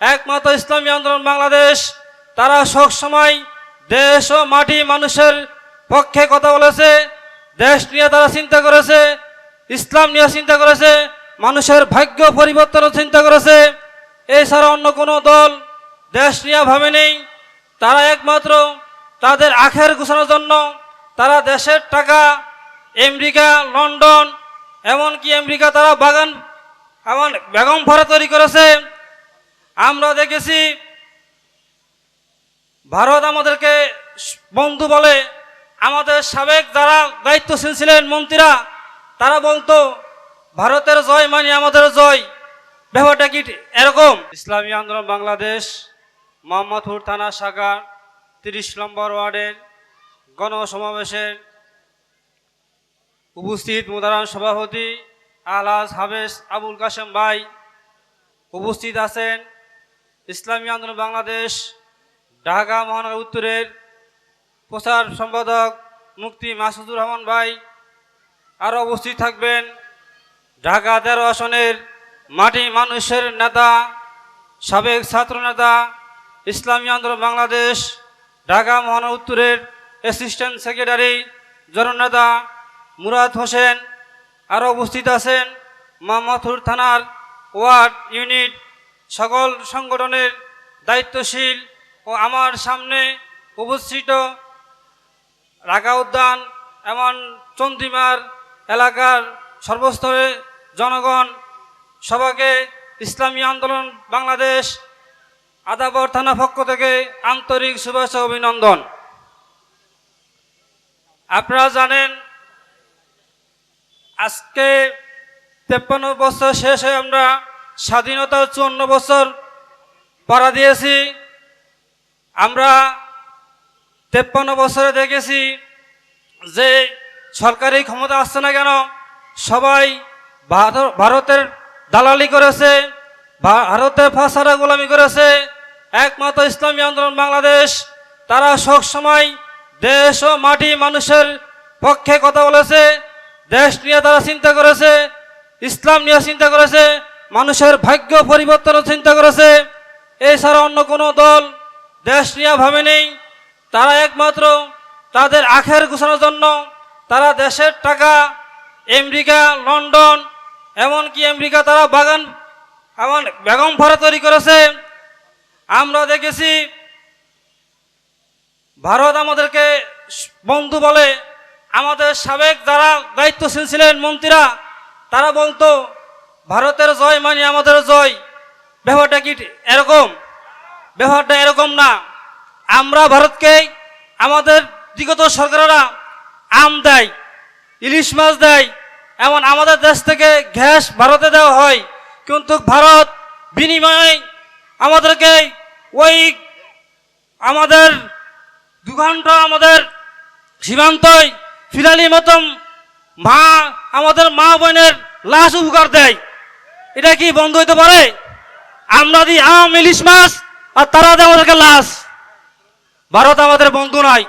একমাত্র ইসলামী আন্দোলন বাংলাদেশ, তারা সব সময় দেশ ও মাটি মানুষের পক্ষে কথা বলেছে, দেশ নিয়ে তারা চিন্তা করেছে, ইসলাম নিয়ে চিন্তা করেছে, মানুষের ভাগ্য পরিবর্তনের চিন্তা করেছে। এছাড়া অন্য কোনো দল দেশ নিয়ে ভাবে নেই, তারা একমাত্র তাদের আখের ঘোষণার জন্য তারা দেশের টাকা, আমেরিকা, লন্ডন, এমনকি আমেরিকা তারা বাগান, এমন বেগম ভাড়া তৈরি করেছে। আমরা দেখেছি ভারত আমাদেরকে বন্ধু বলে আমাদের সাবেক যারা দায়িত্বশীল ছিলেন মন্ত্রীরা, তারা বলতো, ভারতের জয় মানে আমাদের জয়। ব্যাপারটা কি এরকম। ইসলামী আন্দোলন বাংলাদেশ, মোহাম্মদপুর থানা শাখা, তিরিশ নম্বর ওয়ার্ডের গণসমাবেশের উপস্থিত মুদারান সভাপতি আলহাজ হাবেস আবুল কাশেম ভাই উপস্থিত আছেন। ইসলামী আন্দোলন বাংলাদেশ, ঢাকা মহানগর উত্তরের প্রচার সম্পাদক মুক্তি মাসুদুর রহমান ভাই আরও উপস্থিত থাকবেন। ঢাকা তেরো আসনের মাটি মানুষের নেতা, সাবেক ছাত্র নেতা ইসলামী আন্দোলন বাংলাদেশ, ঢাকা মহানগর উত্তরের অ্যাসিস্ট্যান্ট সেক্রেটারি জননেতা মুরাদ হোসেন আরও উপস্থিত আছেন। মোহাম্মদপুর থানার ওয়ার্ড ইউনিট সকল সংগঠনের দায়িত্বশীল ও আমার সামনে উপস্থিত রাগা উদ্যান এমন চন্দ্রিমার এলাকার সর্বস্তরে জনগণ, সবাইকে ইসলামী আন্দোলন বাংলাদেশ আদাবর থানা পক্ষ থেকে আন্তরিক শুভেচ্ছা অভিনন্দন। আপনারা জানেন, আজকে তেপ্পান্ন বছর শেষ আমরা স্বাধীনতার চুয়ান্ন বছর পাড়া দিয়েছি। আমরা তেপ্পান্ন বছরে দেখেছি যে সরকারি ক্ষমতা আসছে না কেন? সবাই ভারত- ভারতের দালালি করেছে ভারতের ফাঁসারা গোলামি করেছে। একমাত্র ইসলামী আন্দোলন বাংলাদেশ। তারা সব সময় দেশ ও মাটি মানুষের পক্ষে কথা বলেছে। দেশ নিয়ে তারা চিন্তা করেছে, ইসলাম নিয়ে চিন্তা করেছে। মানুষের ভাগ্য পরিবর্তনের চিন্তা করেছে। এছাড়া অন্য কোনো দল, দেশ নিয়ে ভাবে নেই। তারা একমাত্র তাদের আখের ঘোষণার জন্য তারা দেশের টাকা, আমেরিকা, লন্ডন, এমনকি আমেরিকা তারা বাগান, এমন বেগম ভরা তৈরি করেছে। আমরা দেখেছি ভারত আমাদেরকে বন্ধু বলে আমাদের সাবেক যারা দায়িত্বশীল ছিলেন মন্ত্রীরা, তারা বলতো ভারতের জয় মানে আমাদের জয়। ব্যাপারটা কি এরকম? ব্যবহারটা এরকম না। আমরা ভারতকে আমাদের বিগত সরকারেরা আম দেয়, ইলিশ মাছ দেয়, এমন আমাদের দেশ থেকে গ্যাস ভারতে দেওয়া হয়। কিন্তু ভারত বিনিময়ে আমাদেরকে ওই আমাদের দু ঘণ্টা আমাদের সীমান্তই ফিরালি মতন মা, আমাদের মা বোনের লাশ উপকার দেয়। এটা কি বন্ধ হইতে পারে? আমরা দিই আম, ইলিশ মাছ আর তারা দেয় আমাদেরকে লাশ। ভারত আমাদের বন্ধু নয়